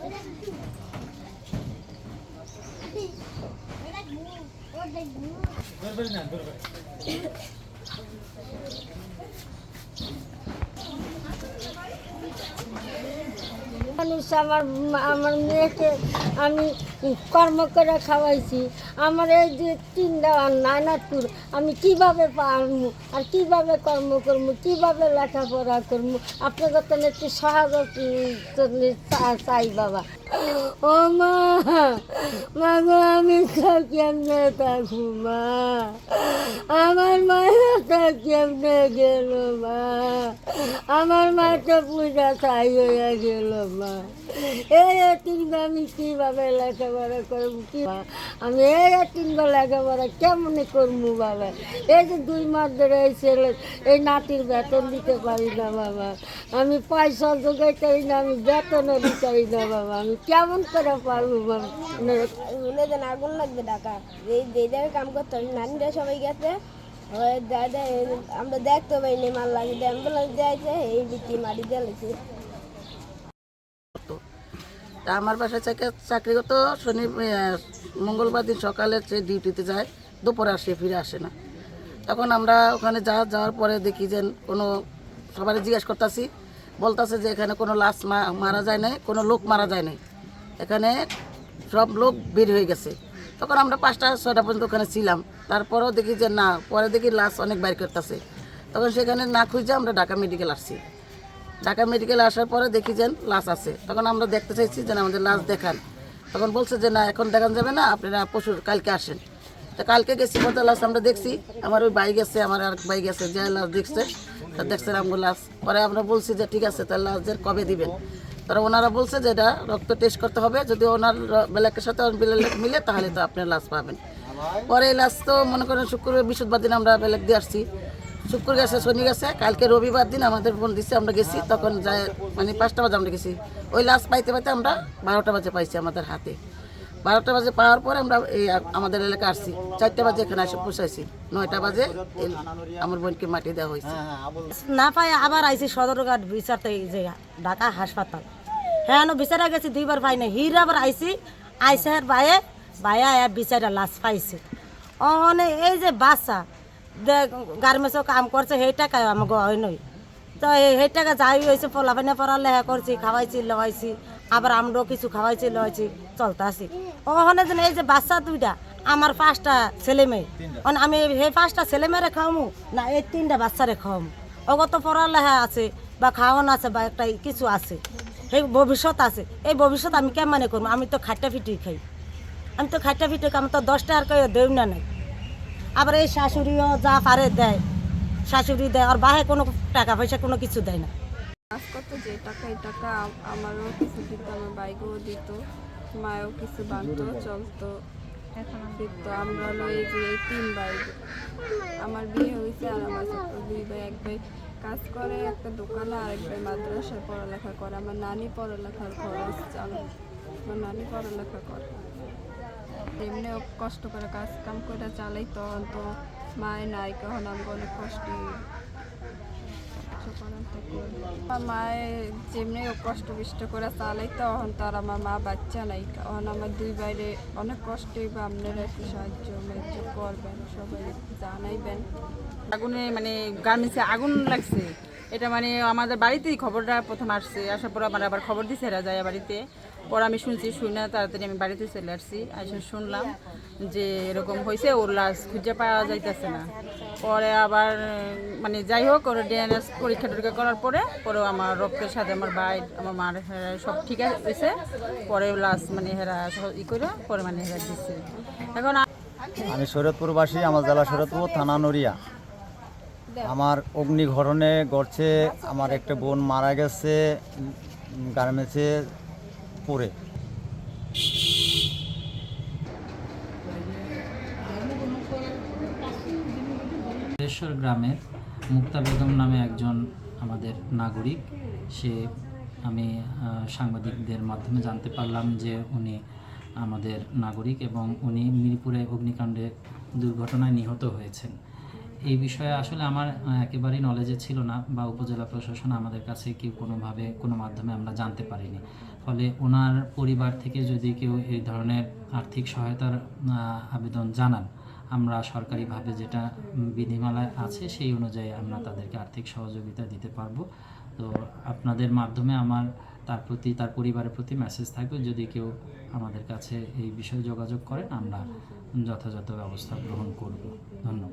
Dur bir dakika, dur bir dakika. মানুষ আমার আমার মেয়েকে আমি কর্ম করে খাওয়াইছি। আমার এই যে তিনটা নানাপুর আমি কীভাবে পারব আর কীভাবে কর্ম করব কীভাবে লেখাপড়া করব আপনাদের তো একটু সহায়তা চা- চাই বাবা। ও মা মা গো, আমি কেমনে থাকব মা আমার মায়েরটা কেমনে গেল মা। আমার মা তো পূজা চাই হয়ে গেল, মা। এই তিনটা আমি কীভাবে লেখাপড়া করব, কি আমি এই তিনটা লেখাপড়া কেমনে করব, বাবা? এই যে দুই মাস ধরে এই ছেলে, এই নাতির বেতন দিতে পারি না, বাবা। আমি পয়সা জোগাইতে পারি না, আমি বেতনও দিতে না, বাবা। আমি কেমন করে পারব, বাবা? আগুন লাগবে ঢাকা। এই যে জায়গায় কাম করতে নানিরা সবাই গেছে। আমরা দেখতে পাইনি, মাল লাগে অ্যাম্বুলেন্স দেওয়াছে এই বিক্রি মারি দিয়েছে তা আমার বাসায় চাকরি করতো, শনি মঙ্গলবার দিন সকালে সে ডিউটিতে যায়, দুপুরে আসে, ফিরে আসে না। তখন আমরা ওখানে যা যাওয়ার পরে দেখি যে কোনো সবাই জিজ্ঞেস করতেছি, বলতেছে যে এখানে কোনো লাশ মারা যায় নাই, কোনো লোক মারা যায় নাই। এখানে সব লোক বের হয়ে গেছে। তখন আমরা পাঁচটা, ছয়টা পর্যন্ত ওখানে ছিলাম। তারপরেও দেখি যে না, পরে দেখি লাশ অনেক বাইর করতেছে। তখন সেখানে না খুঁজে আমরা ঢাকা মেডিকেল আসছি। ঢাকা মেডিকেল আসার পরে দেখি যে লাশ আছে। তখন আমরা দেখতে চাইছি যে আমাদের লাশ দেখান। তখন বলছে যে না, এখন দেখান যাবে না, আপনারা পশুর কালকে আসেন। তো কালকে গেছি কত লাশ আমরা দেখছি। আমার ওই বাইক আছে আমার আর বাইক আছে যে লাশ দেখছে, তা দেখছে আমগো লাশ। পরে আমরা বলছি যে ঠিক আছে, তাহলে লাশদের কবে দিবেন? তারা ওনারা বলছে যে এটা রক্ত টেস্ট করতে হবে। যদি ওনার বেলাকের সাথে ওর মিলে তাহলে তো আপনার লাশ পাবেন। পরে লাশ তো মনে করেন শুক্রবার, বৃহস্পতিবার দিন আমরা বেলেক দিয়ে আসছি। শুক্র গেছে, শনি গেছে, কালকে রবিবার দিন আমাদের ফোন দিচ্ছে আমরা গেছি, তখন যায় মানে পাঁচটা বাজে আমরা গেছি। ওই লাশ পাইতে পাইতে আমরা বারোটা বাজে পাইছি আমাদের হাতে। বারোটা বাজে পাওয়ার পরে আমরা এই আমাদের এলাকা আসছি। চারটা বাজে এখানে এসে পৌঁছাইছি। নয়টা বাজে আমার বোনকে মাটি দেওয়া হয়েছে। না পাই আবার আইছি সদরঘাট বিচারতে যে ঢাকা হাসপাতাল। হ্যাঁ বিচারে গেছি দুইবার পাই না হির আবার আইছি আইসে আর বায়ে বায়া বিচারে লাশ পাইছে। অনে এই যে বাচ্চা গার্মেন্টসও কাম করছে সেই টাকায় আমাকে হয় নই। তো সেই টাকা যাই হয়েছে পোলাপানে পড়ালেখা করছি খাওয়াইছি লওয়াইছি আবার আমরাও কিছু খাওয়াইছি লওয়াইছি চলতে আসি। ওখানে যেন এই যে বাচ্চা দুইটা আমার পাঁচটা ছেলে মেয়ে অন আমি সেই পাঁচটা ছেলে মেয়েরে খাওয়ামু না এই তিনটা বাচ্চারে খাওয়ামু। অগত পড়ালেখা আছে বা খাওয়ান আছে বা একটা কিছু আছে। সেই ভবিষ্যৎ আছে। এই ভবিষ্যৎ আমি কেমনে করব? আমি তো খাট্টা ফিটি খাই। আমি তো খাট্টা ফিটি খাই আমি তো দশ টাকার কেউ দেও না নাই। আবার এই শাশুড়িও যা পারে দেয় শাশুড়ি দেয় আর বাহে কোনো টাকা পয়সা কোনো কিছু দেয় না। কাজ করতো যে টাকা এই টাকা আমারও কিছু দিত আমার বাইকও দিত মায়ও কিছু বাঁধতো চলতো। দিত আমরা হলো এই যে তিন ভাই। আমার বিয়ে হয়েছে আর আমার দুই ভাই, এক ভাই কাজ করে, একটা দোকানে আর এক ভাই মাদ্রাসায় পড়ালেখা করে। আমার নানি পড়ালেখার খরচ চালু আমার নানি পড়ালেখা করে। এমনিও কষ্ট করে কাজ কাম করে চালাই তখন তো মায় নাই কখন আমি অনেক কষ্ট আমার মায়ে যেমনি কষ্ট বিষ্ট করে চালাই, তখন আর আমার মা বাচ্চা নাই। তখন আমার দুই বাইরে অনেক কষ্টই বা আপনারা একটু সাহায্য মেহায্য করবেন, সবাই জানাইবেন। আগুনে মানে গার্মেন্টসে আগুন লাগছে। এটা মানে আমাদের বাড়িতেই খবরটা প্রথম আসছে, আসার পর আমার আবার খবর দিছে, এরা যায় বাড়িতে। পর আমি শুনছি, শুনে তাড়াতাড়ি আমি বাড়িতে চলে আসছি, এসে শুনলাম যে এরকম হয়েছে, ওর লাশ খুঁজে পাওয়া যাইতেছে না। পরে আবার মানে যাই হোক, ওর ডিএনএস পরীক্ষা টরীক্ষা করার পরে, পরেও আমার রক্তের সাথে আমার বাইর আমার মার সব ঠিক আছে পরে লাশ মানে হেরা ই করে, পরে মানে হেরা দিচ্ছে এখন আমি শরৎপুরবাসী, আমার জেলা শরৎপুর, থানা নড়িয়া। আমার অগ্নিঘটনে গড়ছে, আমার একটা বোন মারা গেছে গার্মেন্টসে পড়ে। দেশ্বর গ্রামের মুক্তা বেগম নামে একজন আমাদের নাগরিক। সে আমি সাংবাদিকদের মাধ্যমে জানতে পারলাম যে উনি আমাদের নাগরিক এবং উনি মিরপুরে অগ্নিকাণ্ডে দুর্ঘটনায় নিহত হয়েছেন। এই বিষয়ে আসলে আমার একেবারেই নলেজে ছিল না বা উপজেলা প্রশাসন আমাদের কাছে কেউ কোনোভাবে কোনো মাধ্যমে আমরা জানতে পারিনি। ফলে ওনার পরিবার থেকে যদি কেউ এই ধরনের আর্থিক সহায়তার আবেদন জানান, আমরা সরকারিভাবে যেটা বিধিমালায় আছে সেই অনুযায়ী আমরা তাদেরকে আর্থিক সহযোগিতা দিতে পারব। তো আপনাদের মাধ্যমে আমার, তার প্রতি, তার পরিবারের প্রতি মেসেজ থাকবে, যদি কেউ আমাদের কাছে এই বিষয়ে যোগাযোগ করেন, আমরা যথাযথ ব্যবস্থা গ্রহণ করব। ধন্যবাদ।